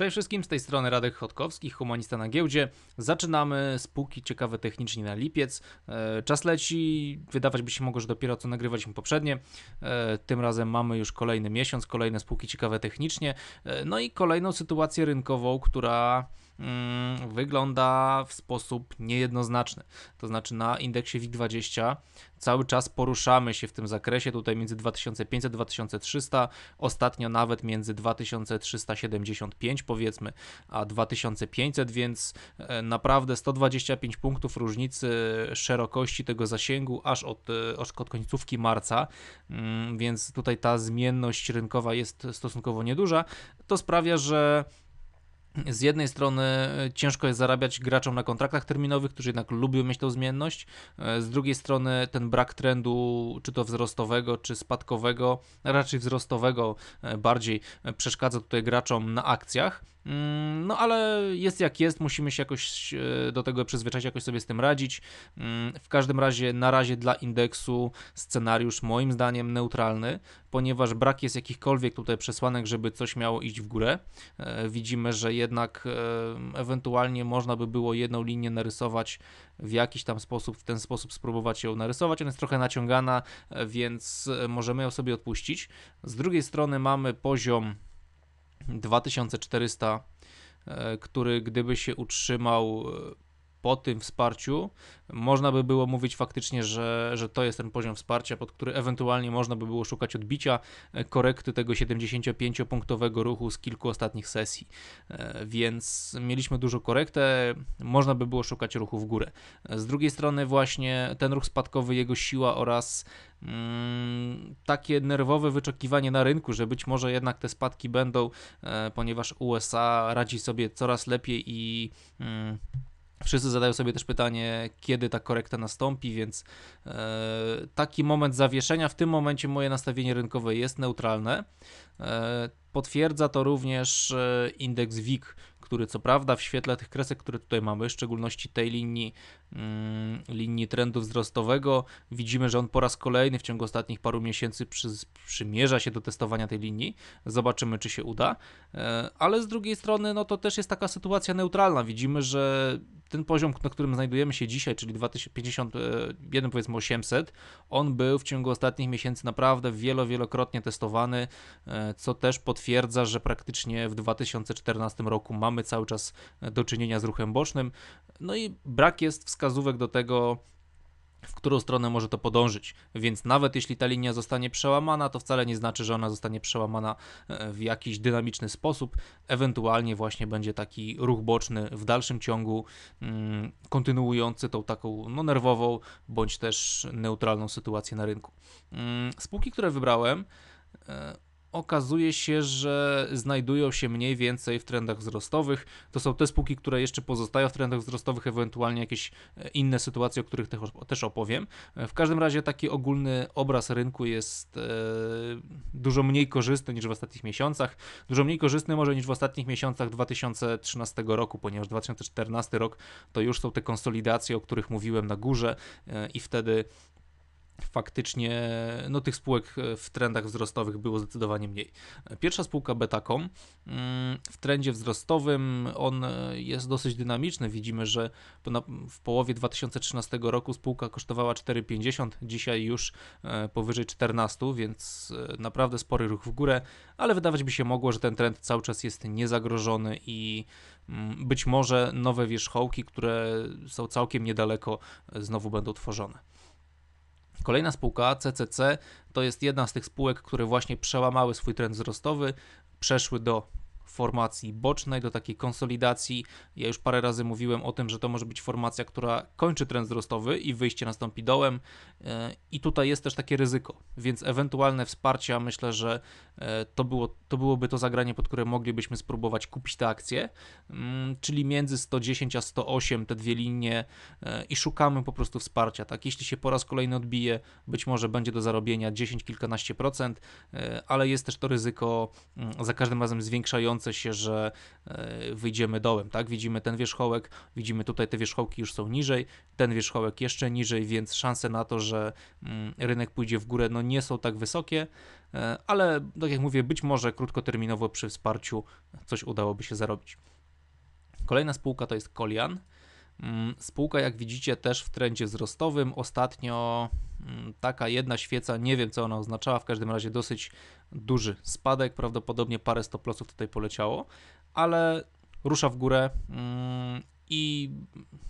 Cześć wszystkim, z tej strony Radek Chodkowski, humanista na giełdzie. Zaczynamy spółki ciekawe technicznie na lipiec. E, czas leci, wydawać by się mogło, że dopiero co nagrywaliśmy poprzednie. E, tym razem mamy już kolejny miesiąc, kolejne spółki ciekawe technicznie. E, no i kolejną sytuację rynkową, która wygląda w sposób niejednoznaczny. To znaczy na indeksie WIG20 cały czas poruszamy się w tym zakresie, tutaj między 2500 2300, ostatnio nawet między 2375 powiedzmy, a 2500, więc e, naprawdę 125 punktów różnicy szerokości tego zasięgu aż od, e, aż od końcówki marca, mm, więc tutaj ta zmienność rynkowa jest stosunkowo nieduża. To sprawia, że z jednej strony e, ciężko jest zarabiać graczom na kontraktach terminowych, którzy jednak lubią mieć tą zmienność. E, z drugiej strony ten brak trendu, czy to wzrostowego, czy spadkowego, raczej wzrostowego, e, bardziej przeszkadza tutaj graczom na akcjach. Mm, no ale jest jak jest, musimy się jakoś e, do tego przyzwyczaić, jakoś sobie z tym radzić. Mm, w każdym razie, na razie dla indeksu scenariusz moim zdaniem neutralny, ponieważ brak jest jakichkolwiek tutaj przesłanek, żeby coś miało iść w górę. E, widzimy, że jednak e, ewentualnie można by było jedną linię narysować w jakiś tam sposób, w ten sposób spróbować ją narysować. Ona jest trochę naciągana, więc możemy ją sobie odpuścić. Z drugiej strony mamy poziom 2400, e, który gdyby się utrzymał e, po tym wsparciu można by było mówić faktycznie, że, że to jest ten poziom wsparcia, pod który ewentualnie można by było szukać odbicia e, korekty tego 75-punktowego ruchu z kilku ostatnich sesji. Więc mieliśmy dużo korektę, można by było szukać ruchu w górę. Z drugiej strony właśnie ten ruch spadkowy, jego siła oraz Mm, takie nerwowe wyczekiwanie na rynku, że być może jednak te spadki będą, e, ponieważ USA radzi sobie coraz lepiej i mm, Wszyscy zadają sobie też pytanie, kiedy ta korekta nastąpi, więc e, taki moment zawieszenia, w tym momencie moje nastawienie rynkowe jest neutralne. E, potwierdza to również e, indeks WIG, który co prawda w świetle tych kresek, które tutaj mamy, w szczególności tej linii, linii trendu wzrostowego, widzimy, że on po raz kolejny w ciągu ostatnich paru miesięcy przy, przymierza się do testowania tej linii. Zobaczymy, czy się uda. E, ale z drugiej strony, no to też jest taka sytuacja neutralna. Widzimy, że ten poziom, na którym znajdujemy się dzisiaj, czyli 2051 powiedzmy 800, on był w ciągu ostatnich miesięcy naprawdę wielo, wielokrotnie testowany, e, co też potwierdza, że praktycznie w 2014 roku mamy cały czas do czynienia z ruchem bocznym. No i brak jest wskazówek do tego, w którą stronę może to podążyć. Więc nawet jeśli ta linia zostanie przełamana, to wcale nie znaczy, że ona zostanie przełamana e, w jakiś dynamiczny sposób. Ewentualnie właśnie będzie taki ruch boczny w dalszym ciągu, mm, kontynuujący tą taką no, nerwową bądź też neutralną sytuację na rynku. Mm, spółki, które wybrałem, e, okazuje się, że znajdują się mniej więcej w trendach wzrostowych. To są te spółki, które jeszcze pozostają w trendach wzrostowych, ewentualnie jakieś e, inne sytuacje, o których też opowiem. E, w każdym razie taki ogólny obraz rynku jest e, dużo mniej korzystny niż w ostatnich miesiącach. Dużo mniej korzystny może niż w ostatnich miesiącach 2013 roku, ponieważ 2014 rok to już są te konsolidacje, o których mówiłem na górze i wtedy faktycznie no, tych spółek w trendach wzrostowych było zdecydowanie mniej. Pierwsza spółka Betacom mm, w trendzie wzrostowym on jest dosyć dynamiczny. Widzimy, że w połowie 2013 roku spółka kosztowała 4,50, dzisiaj już e, powyżej 14, więc e, naprawdę spory ruch w górę, ale wydawać by się mogło, że ten trend cały czas jest niezagrożony i mm, być może nowe wierzchołki, które są całkiem niedaleko, e, znowu będą tworzone. Kolejna spółka, CCC, to jest jedna z tych spółek, które właśnie przełamały swój trend wzrostowy, przeszły do formacji bocznej, do takiej konsolidacji. Ja już parę razy mówiłem o tym, że to może być formacja, która kończy trend wzrostowy i wyjście nastąpi dołem. E, I tutaj jest też takie ryzyko, więc ewentualne wsparcia myślę, że e, to, było, to byłoby to zagranie, pod które moglibyśmy spróbować kupić te akcje, mm, czyli między 110 a 108 te dwie linie e, i szukamy po prostu wsparcia. Tak, jeśli się po raz kolejny odbije, być może będzie do zarobienia 10 kilkanaście procent, ale jest też to ryzyko mm, za każdym razem zwiększające się, że e, wyjdziemy dołem, tak? Widzimy ten wierzchołek, widzimy tutaj te wierzchołki już są niżej, ten wierzchołek jeszcze niżej, więc szanse na to, że mm, rynek pójdzie w górę, no nie są tak wysokie. e, ale tak jak mówię, być może krótkoterminowo przy wsparciu coś udałoby się zarobić. Kolejna spółka to jest Kolian. Mm, spółka, jak widzicie, też w trendzie wzrostowym. Ostatnio taka jedna świeca, nie wiem co ona oznaczała, w każdym razie dosyć duży spadek, prawdopodobnie parę stop lossów tutaj poleciało, ale rusza w górę mm, i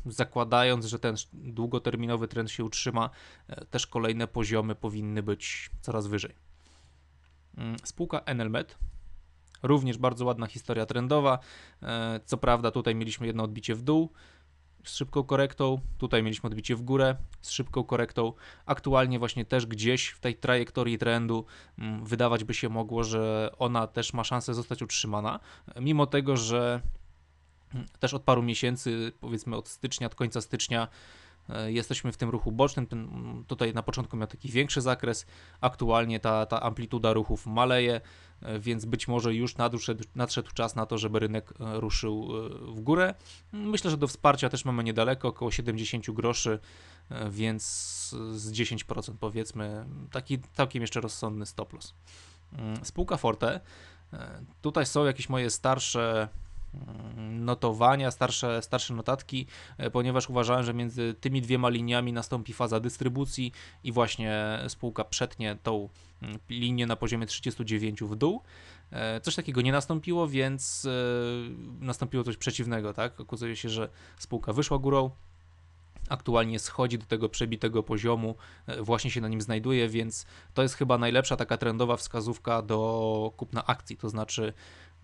zakładając, że ten długoterminowy trend się utrzyma, e, też kolejne poziomy powinny być coraz wyżej. Spółka Enelmed Również bardzo ładna historia trendowa. E, co prawda, tutaj mieliśmy jedno odbicie w dół z szybką korektą, tutaj mieliśmy odbicie w górę z szybką korektą. Aktualnie, właśnie też gdzieś w tej trajektorii trendu mm, wydawać by się mogło, że ona też ma szansę zostać utrzymana, mimo tego, że mm, też od paru miesięcy, powiedzmy od stycznia, od końca stycznia, jesteśmy w tym ruchu bocznym. Ten, mm, tutaj na początku miał taki większy zakres, aktualnie ta, ta amplituda ruchów maleje. E, więc być może już nadszedł, nadszedł czas na to, żeby rynek e, ruszył e, w górę. Myślę, że do wsparcia też mamy niedaleko, około 70 groszy, więc z 10% powiedzmy, taki całkiem jeszcze rozsądny stop loss. Mm, spółka Forte, tutaj są jakieś moje starsze notowania, starsze, starsze notatki, e, ponieważ uważałem, że między tymi dwiema liniami nastąpi faza dystrybucji i właśnie spółka przetnie tą mm, linię na poziomie 39 w dół. E, coś takiego nie nastąpiło, więc e, nastąpiło coś przeciwnego, tak? Okazuje się, że spółka wyszła górą, aktualnie schodzi do tego przebitego poziomu, właśnie się na nim znajduje, więc to jest chyba najlepsza taka trendowa wskazówka do kupna akcji, to znaczy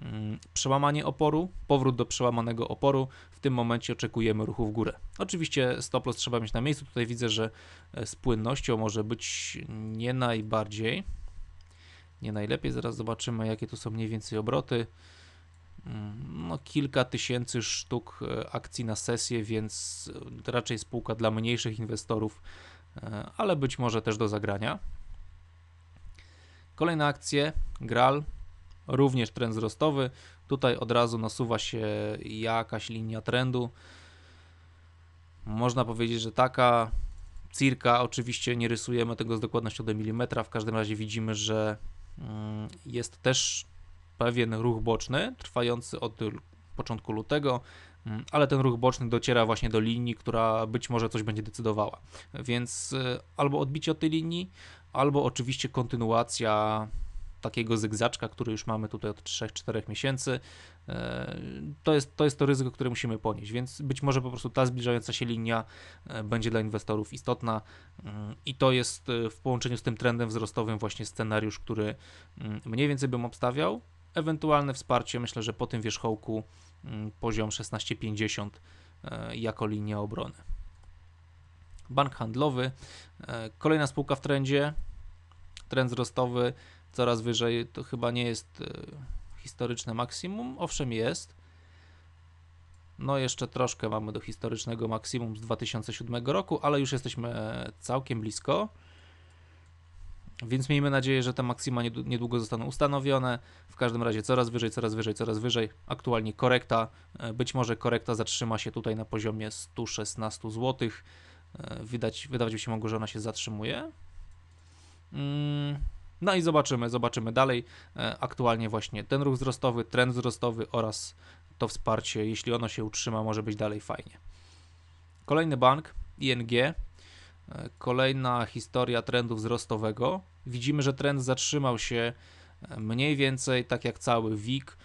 Mm, przełamanie oporu, powrót do przełamanego oporu. W tym momencie oczekujemy ruchu w górę. Oczywiście stop loss trzeba mieć na miejscu. Tutaj widzę, że e, z płynnością może być nie najbardziej, nie najlepiej. Zaraz zobaczymy, jakie tu są mniej więcej obroty. No, kilka tysięcy sztuk e, akcji na sesję, więc e, raczej spółka dla mniejszych inwestorów, ale być może też do zagrania. Kolejne akcje, Gral, również trend wzrostowy. Tutaj od razu nasuwa się jakaś linia trendu. Można powiedzieć, że taka cirka, oczywiście nie rysujemy tego z dokładnością do milimetra, w każdym razie widzimy, że mm, jest też pewien ruch boczny, trwający od początku lutego, mm, ale ten ruch boczny dociera właśnie do linii, która być może coś będzie decydowała. Więc y, albo odbicie od tej linii, albo oczywiście kontynuacja takiego zygzaczka, który już mamy tutaj od 3-4 miesięcy, e, to jest, to jest to ryzyko, które musimy ponieść, więc być może po prostu ta zbliżająca się linia e, będzie dla inwestorów istotna mm, i to jest w połączeniu z tym trendem wzrostowym właśnie scenariusz, który mm, mniej więcej bym obstawiał. Ewentualne wsparcie, myślę, że po tym wierzchołku mm, poziom 16,50 jako linia obrony. Bank handlowy, kolejna spółka w trendzie, trend wzrostowy coraz wyżej, to chyba nie jest e, historyczne maksimum. Owszem, jest. No, jeszcze troszkę mamy do historycznego maksimum z 2007 roku, ale już jesteśmy całkiem blisko. Więc miejmy nadzieję, że te maksima niedługo zostaną ustanowione. W każdym razie coraz wyżej, coraz wyżej, coraz wyżej. Aktualnie korekta, e, być może korekta zatrzyma się tutaj na poziomie 116 zł. Widać, wydawać by się mogło, że ona się zatrzymuje. Mm. No i zobaczymy, zobaczymy dalej. E, aktualnie właśnie ten ruch wzrostowy, trend wzrostowy oraz to wsparcie, jeśli ono się utrzyma, może być dalej fajnie. Kolejny bank, ING. Kolejna historia trendu wzrostowego. Widzimy, że trend zatrzymał się e, mniej więcej tak jak cały WIG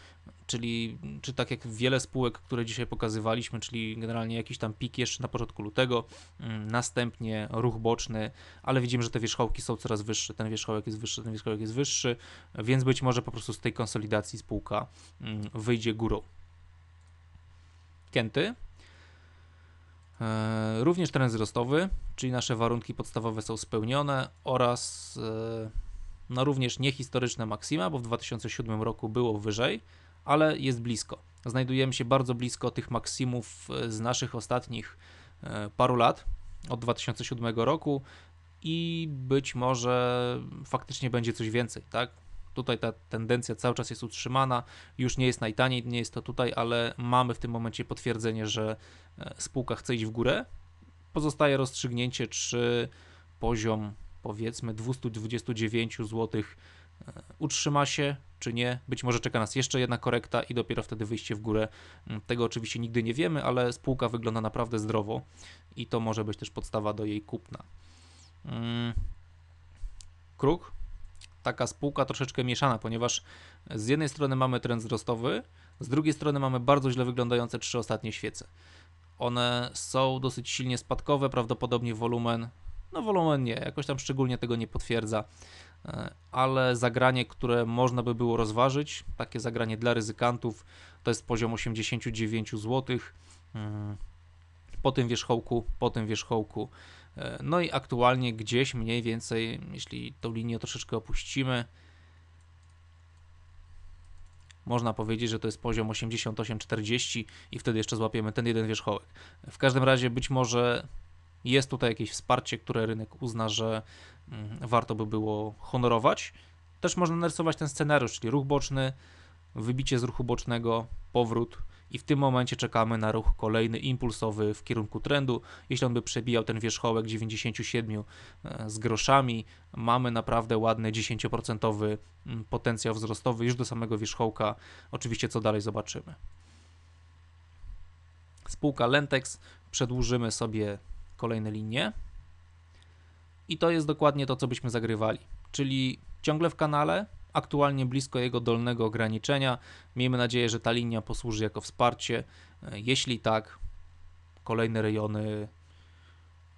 czyli czy tak jak wiele spółek, które dzisiaj pokazywaliśmy, czyli generalnie jakiś tam pik jeszcze na początku lutego, mm, następnie ruch boczny, ale widzimy, że te wierzchołki są coraz wyższe, ten wierzchołek jest wyższy, ten wierzchołek jest wyższy, więc być może po prostu z tej konsolidacji spółka mm, wyjdzie górą. Kenty. E, również trend wzrostowy, czyli nasze warunki podstawowe są spełnione oraz e, no również niehistoryczne maksima, bo w 2007 roku było wyżej, ale jest blisko. Znajdujemy się bardzo blisko tych maksimów e, z naszych ostatnich paru lat, od 2007 roku i być może faktycznie będzie coś więcej, tak? Tutaj ta tendencja cały czas jest utrzymana, już nie jest najtaniej, nie jest to tutaj, ale mamy w tym momencie potwierdzenie, że e, spółka chce iść w górę. Pozostaje rozstrzygnięcie, czy poziom powiedzmy 229 zł e, utrzyma się czy nie. Być może czeka nas jeszcze jedna korekta i dopiero wtedy wyjście w górę. Mm, Tego oczywiście nigdy nie wiemy, ale spółka wygląda naprawdę zdrowo i to może być też podstawa do jej kupna. Mm. Kruk. Taka spółka troszeczkę mieszana, ponieważ z jednej strony mamy trend wzrostowy, z drugiej strony mamy bardzo źle wyglądające trzy ostatnie świece. One są dosyć silnie spadkowe, prawdopodobnie wolumen, no wolumen nie, jakoś tam szczególnie tego nie potwierdza, e, ale zagranie, które można by było rozważyć, takie zagranie dla ryzykantów, to jest poziom 89 zł. Mm, Po tym wierzchołku, po tym wierzchołku. E, No i aktualnie gdzieś mniej więcej, jeśli tą linię troszeczkę opuścimy, można powiedzieć, że to jest poziom 88,40 i wtedy jeszcze złapiemy ten jeden wierzchołek. W każdym razie być może jest tutaj jakieś wsparcie, które rynek uzna, że mm, warto by było honorować. Też można narysować ten scenariusz, czyli ruch boczny, wybicie z ruchu bocznego, powrót i w tym momencie czekamy na ruch kolejny impulsowy w kierunku trendu. Jeśli on by przebijał ten wierzchołek 97 e, z groszami, mamy naprawdę ładny 10% mm, potencjał wzrostowy już do samego wierzchołka. Oczywiście co dalej zobaczymy. Spółka Lentex, przedłużymy sobie kolejne linie. I to jest dokładnie to, co byśmy zagrywali. Czyli ciągle w kanale, aktualnie blisko jego dolnego ograniczenia. Miejmy nadzieję, że ta linia posłuży jako wsparcie. E, Jeśli tak, kolejne rejony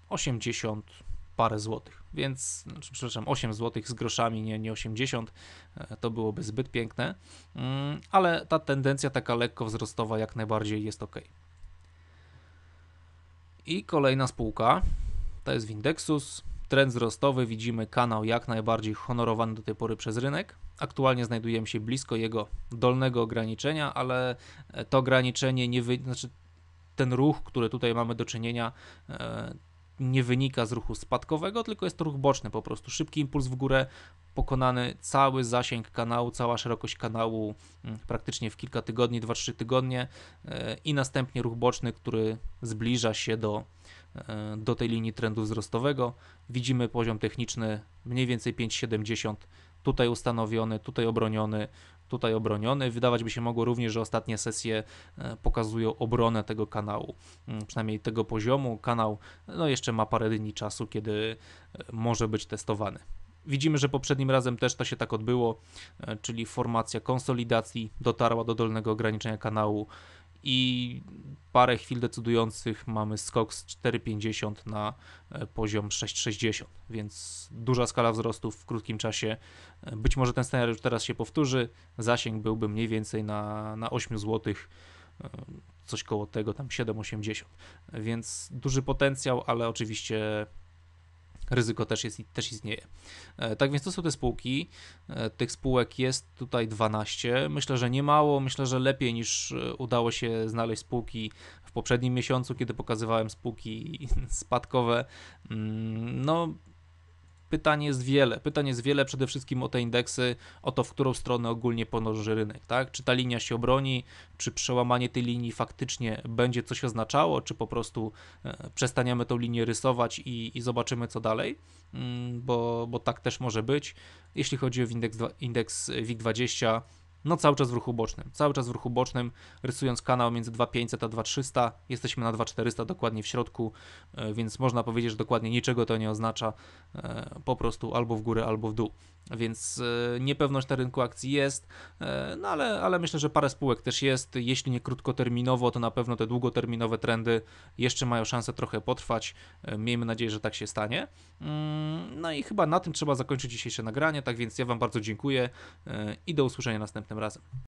80 parę złotych, więc, znaczy, przepraszam, 8 złotych z groszami, nie, nie 80, e, to byłoby zbyt piękne, Mm, ale ta tendencja taka lekko wzrostowa jak najbardziej jest ok. I kolejna spółka, to jest Windexus. Trend wzrostowy, widzimy kanał jak najbardziej honorowany do tej pory przez rynek. Aktualnie znajdujemy się blisko jego dolnego ograniczenia, ale e, to ograniczenie nie wy... znaczy ten ruch, który tutaj mamy do czynienia, e, nie wynika z ruchu spadkowego, tylko jest to ruch boczny po prostu. Szybki impuls w górę, pokonany cały zasięg kanału, cała szerokość kanału mm, praktycznie w kilka tygodni, 2-3 tygodnie e, i następnie ruch boczny, który zbliża się do, do tej linii trendu wzrostowego. Widzimy poziom techniczny mniej więcej 5,70, tutaj ustanowiony, tutaj obroniony, tutaj obroniony. Wydawać by się mogło również, że ostatnie sesje e, pokazują obronę tego kanału, przynajmniej tego poziomu. Kanał no jeszcze ma parę dni czasu, kiedy e, może być testowany. Widzimy, że poprzednim razem też to się tak odbyło, e, czyli formacja konsolidacji dotarła do dolnego ograniczenia kanału i parę chwil decydujących mamy skok z 4,50 na e, poziom 6,60, więc duża skala wzrostów w krótkim czasie. E, Być może ten scenariusz teraz się powtórzy, zasięg byłby mniej więcej na, na 8 zł, coś koło tego, tam 7,80, więc duży potencjał, ale oczywiście ryzyko też, jest, też istnieje. E, Tak więc to są te spółki. E, Tych spółek jest tutaj 12. Myślę, że nie mało. Myślę, że lepiej niż e, udało się znaleźć spółki w poprzednim miesiącu, kiedy pokazywałem spółki spadkowe. Mm, No, pytań jest wiele. Pytań jest wiele przede wszystkim o te indeksy, o to, w którą stronę ogólnie ponoży rynek, tak? Czy ta linia się obroni, czy przełamanie tej linii faktycznie będzie coś oznaczało, czy po prostu e, przestaniemy tą linię rysować i, i zobaczymy co dalej, Mm, bo, bo tak też może być. Jeśli chodzi o indeks, indeks WIG20, no cały czas w ruchu bocznym, cały czas w ruchu bocznym, rysując kanał między 2500 a 2300, jesteśmy na 2400 dokładnie w środku, e, więc można powiedzieć, że dokładnie niczego to nie oznacza, e, po prostu albo w górę, albo w dół. Więc e, niepewność na rynku akcji jest, no ale, ale myślę, że parę spółek też jest. Jeśli nie krótkoterminowo, to na pewno te długoterminowe trendy jeszcze mają szansę trochę potrwać. Miejmy nadzieję, że tak się stanie. Mm, No i chyba na tym trzeba zakończyć dzisiejsze nagranie. Tak więc ja Wam bardzo dziękuję i do usłyszenia następnym razem.